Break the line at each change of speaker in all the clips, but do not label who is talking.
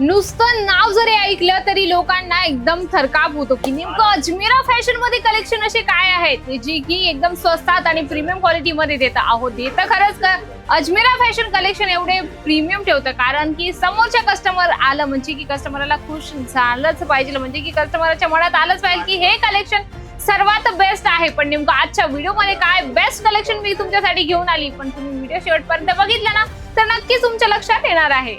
नुसतं नाव जरी ऐकलं तरी लोकांना एकदम थरकाप होतो की नेमकं अजमेरा फॅशनमध्ये कलेक्शन असे काय आहेत? जी की एकदम स्वस्तात आणि प्रीमियम क्वालिटी मध्ये देतं अहो देतं खरंच का अजमेरा फॅशन कलेक्शन एवढे प्रीमियम ठेवतं. कारण की समोरच्या कस्टमर आलं म्हणजे की कस्टमरला खुश झालंच पाहिजे. म्हणजे की कस्टमरच्या मनात आलंच पाहिजे की हे कलेक्शन सर्वात बेस्ट आहे. पण नेमकं आजच्या व्हिडिओमध्ये काय बेस्ट कलेक्शन मी तुमच्यासाठी घेऊन आली. पण तुम्ही व्हिडिओ शेवटपर्यंत बघितलं ना तर नक्कीच तुमच्या लक्षात येणार आहे.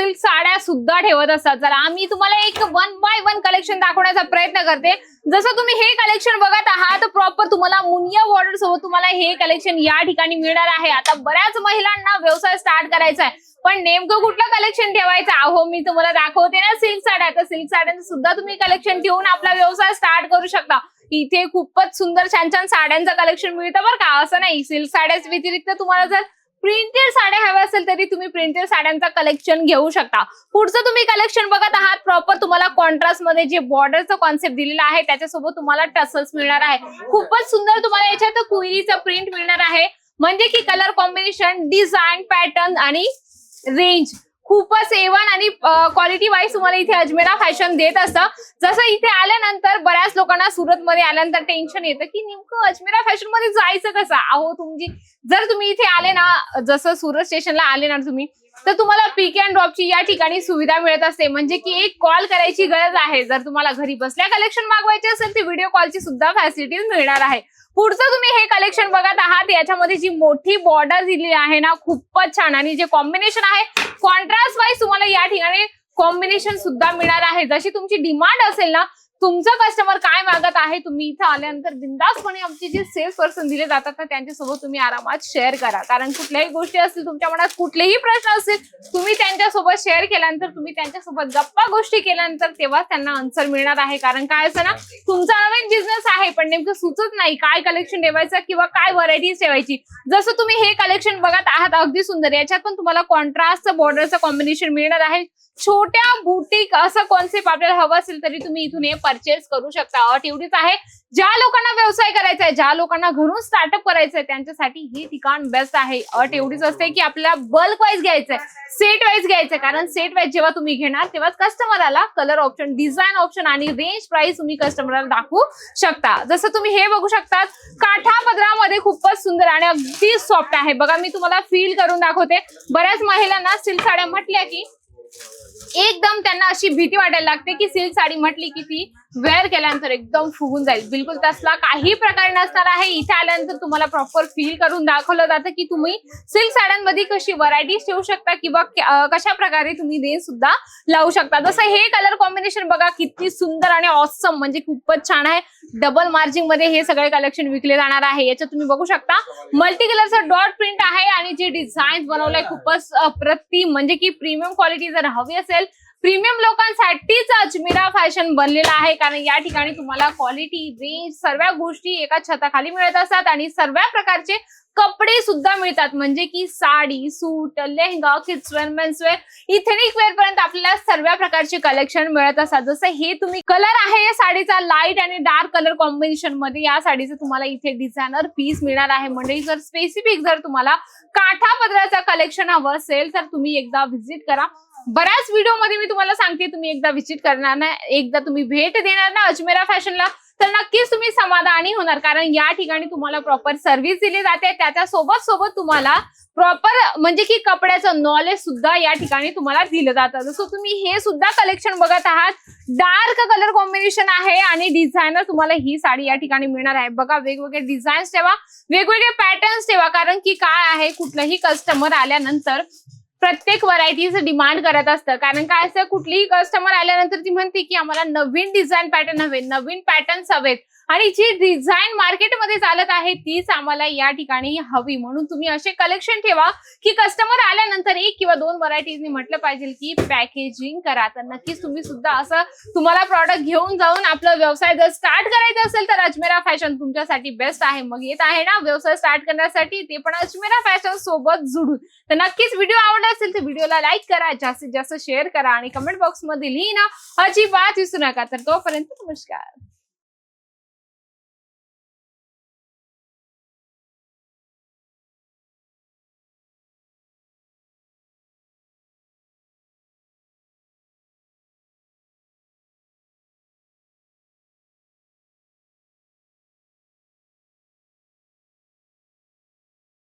सिल्क साड्या सुद्धा ठेवत असतात. जर आम्ही तुम्हाला एक वन बाय वन कलेक्शन दाखवण्याचा प्रयत्न करते. जसं तुम्ही हे कलेक्शन बघत आहात प्रॉपर तुम्हाला मुनिया बॉर्डर सोबत तुम्हाला हे कलेक्शन या ठिकाणी मिळणार आहे. आता बऱ्याच महिलांना व्यवसाय स्टार्ट करायचा आहे. पण नेमकं कुठलं कलेक्शन ठेवायचं? अहो मी तुम्हाला दाखवते ना सिल्क साड्या. तर सिल्क साड्यांचं सुद्धा तुम्ही कलेक्शन ठेवून आपला व्यवसाय स्टार्ट करू शकता. इथे खूपच सुंदर छान छान साड्यांचं कलेक्शन मिळतं बरं का. असं नाही सिल्क साड्याच व्यतिरिक्त तुम्हाला जर प्रिंटेड साड्या हव्या असेल तरी तुम्ही प्रिंटेड साड्यांचा कलेक्शन घेऊ शकता. पुढचं तुम्ही कलेक्शन बघत आहात. प्रॉपर तुम्हाला कॉन्ट्रास्टमध्ये जे बॉर्डरचं कॉन्सेप्ट दिलेला आहे त्याच्यासोबत तुम्हाला टसल्स मिळणार आहे. खूपच सुंदर तुम्हाला याच्यात कुईरीचं प्रिंट मिळणार आहे. म्हणजे की कलर कॉम्बिनेशन डिझाईन पॅटर्न आणि रेंज खूपच एवन आणि क्वालिटी वाईज तुम्हाला इथे अजमेरा फॅशन देत असतं. जसं इथे आल्यानंतर बऱ्याच लोकांना सुरत मध्ये आल्यानंतर टेन्शन येतं की नेमकं अजमेरा फॅशनमध्ये जायचं कसं? अहो तुमची जर तुम्ही इथे आले ना जसं सुरत स्टेशनला आले ना तुम्ही तर तुम्हाला पिक अँड ड्रॉपची या ठिकाणी सुविधा मिळत असते. म्हणजे की एक कॉल करायची गरज आहे. जर तुम्हाला घरी बसल्या कलेक्शन मागवायचे असेल तर व्हिडिओ कॉलची सुद्धा फॅसिलिटीज मिळणार आहे. पुढचं तुम्ही हे कलेक्शन बघत आहात याच्यामध्ये जी मोठी बॉर्डर दिली आहे ना खूपच छान. आणि जे कॉम्बिनेशन आहे कॉन्ट्रास्ट वाईज तुम्हाला या ठिकाणी कॉम्बिनेशन सुद्धा मिळणार आहे. जशी तुमची डिमांड असेल ना तुमचं कस्टमर काय मागत आहे? तुम्ही इथं आल्यानंतर बिंदासपणे आमचे जे सेल्स पर्सन दिले जातात ना त्यांच्यासोबत तुम्ही आरामात शेअर करा. कारण कुठल्याही गोष्टी असतील तुमच्या मनात कुठलेही प्रश्न असतील तुम्ही त्यांच्यासोबत शेअर केल्यानंतर तुम्ही त्यांच्यासोबत गप्पा गोष्टी केल्यानंतर तेव्हाच त्यांना आन्सर मिळणार आहे. कारण काय असं ना तुमचा नवीन बिझनेस आहे पण नेमकं सुचत नाही काय कलेक्शन ठेवायचं किंवा काय व्हरायटीज ठेवायची. जसं तुम्ही हे कलेक्शन बघत आहात अगदी सुंदर. याच्यात पण तुम्हाला कॉन्ट्रास्ट बॉर्डरचं कॉम्बिनेशन मिळणार आहे. छोट्या बुटीक असं कॉन्सेप्ट आपल्याला हवं असेल तरी तुम्ही इथून हे परचेस करू शकता. अट एवढीच आहे ज्या लोकांना व्यवसाय करायचा आहे ज्या लोकांना घरून स्टार्टअप करायचं आहे त्यांच्यासाठी हे ठिकाण बेस्ट आहे. अट एवढीच असते की आपल्याला बल्क वाईज घ्यायचंय सेट वाईज घ्यायचंय. कारण सेट वाईज जेव्हा तुम्ही घेणार तेव्हाच कस्टमरला कलर ऑप्शन डिझाईन ऑप्शन आणि रेंज प्राइस तुम्ही कस्टमरला दाखवू शकता. जसं तुम्ही हे बघू शकता काठा पदरामध्ये खूपच सुंदर आणि अगदी सॉफ्ट आहे. बघा मी तुम्हाला फील करून दाखवते. बऱ्याच महिलांना सिल्क साड्या म्हटल्या की एकदम त्यांना अशी भीती वाटायला लागते की सिल्क साडी म्हटली की ती वेअर केल्यानंतर एकदम फुगून जाईल. बिलकुल तसला काही प्रकार नसणार आहे. इथे आल्यानंतर तुम्हाला प्रॉपर फील करून दाखवलं जातं की तुम्ही सिल्क साड्यांमध्ये कशी व्हरायटीज ठेवू शकता किंवा कशा प्रकारे तुम्ही रेंज सुद्धा लावू शकता. जसं हे कलर कॉम्बिनेशन बघा किती सुंदर आणि ऑसम म्हणजे खूपच छान आहे. डबल मार्जिंगमध्ये हे सगळे कलेक्शन विकले जाणार आहे. याच्यात तुम्ही बघू शकता मल्टी कलरचा डॉट प्रिंट आहे आणि जे डिझाईन बनवलंय खूपच अप्रतिम म्हणजे की प्रीमियम क्वालिटी जर हवी असेल प्रीमियम लोकांसाठीच अजमेरा फॅशन बनलेला आहे. कारण या ठिकाणी तुम्हाला क्वालिटी रेंज सर्व गोष्टी एका छताखाली मिळत असतात आणि सर्व प्रकारचे कपडे सुद्धा मिळतात. म्हणजे की sari suit lehenga kidswear menswear ethnic wear पर्यंत आपल्याला सर्व प्रकारचे कलेक्शन मिळत असतात. जसं हे तुम्ही कलर आहे या साडीचा लाइट आणि डार्क कलर कॉम्बिनेशनमध्ये या साडीचं तुम्हाला इथे डिझायनर पीस मिळणार आहे. म्हणजे जर स्पेसिफिक जर तुम्हाला काठा पदराचं कलेक्शन हवं असेल तर तुम्ही एकदा व्हिजिट करा. बऱ्याच व्हिडिओमध्ये मी तुम्हाला सांगते तुम्ही एकदा व्हिजिट करणार ना एकदा तुम्ही भेट देणार ना अजमेरा फॅशनला तर नक्कीच तुम्ही समाधानी होणार. कारण या ठिकाणी तुम्हाला प्रॉपर सर्व्हिस दिली जाते. त्याच्या सोबत सोबत तुम्हाला प्रॉपर म्हणजे की कपड्याचं नॉलेज सुद्धा या ठिकाणी तुम्हाला दिलं जातं. जसं तुम्ही हे सुद्धा कलेक्शन बघत आहात. डार्क कलर कॉम्बिनेशन आहे आणि डिझायनर तुम्हाला ही साडी या ठिकाणी मिळणार आहे. बघा वेगवेगळे डिझाईन्स ठेवा. वेगवेगळे पॅटर्न्स ठेवा. कारण की काय आहे? कुठलंही कस्टमर आल्यानंतर प्रत्येक व्हरायटीचं डिमांड करत असतं. कारण काय असतं कुठलीही कस्टमर आल्यानंतर ती म्हणते की आम्हाला नवीन डिझाईन पॅटर्न हवे नवीन पॅटर्न्स हवेत. आणि जी डिझाईन मार्केटमध्ये चालत आहे तीच आम्हाला या ठिकाणी हवी. म्हणून तुम्ही असे कलेक्शन ठेवा की कस्टमर आल्यानंतर एक किंवा दोन व्हरायटीजनी म्हटलं पाहिजे की पॅकेजिंग करा. तर नक्कीच तुम्ही सुद्धा असं तुम्हाला प्रॉडक्ट घेऊन जाऊन आपला व्यवसाय जर स्टार्ट करायचा असेल तर अजमेरा फॅशन तुमच्यासाठी बेस्ट आहे. मग येत आहे ना व्यवसाय स्टार्ट करण्यासाठी ते पण अजमेरा फॅशन सोबत जुडून. तर नक्कीच व्हिडिओ आवडला असेल तर व्हिडिओला लाईक करा जास्तीत जास्त शेअर करा आणि कमेंट बॉक्समध्ये लिहिणं अजिबात विसरू नका. तर तोपर्यंत नमस्कार.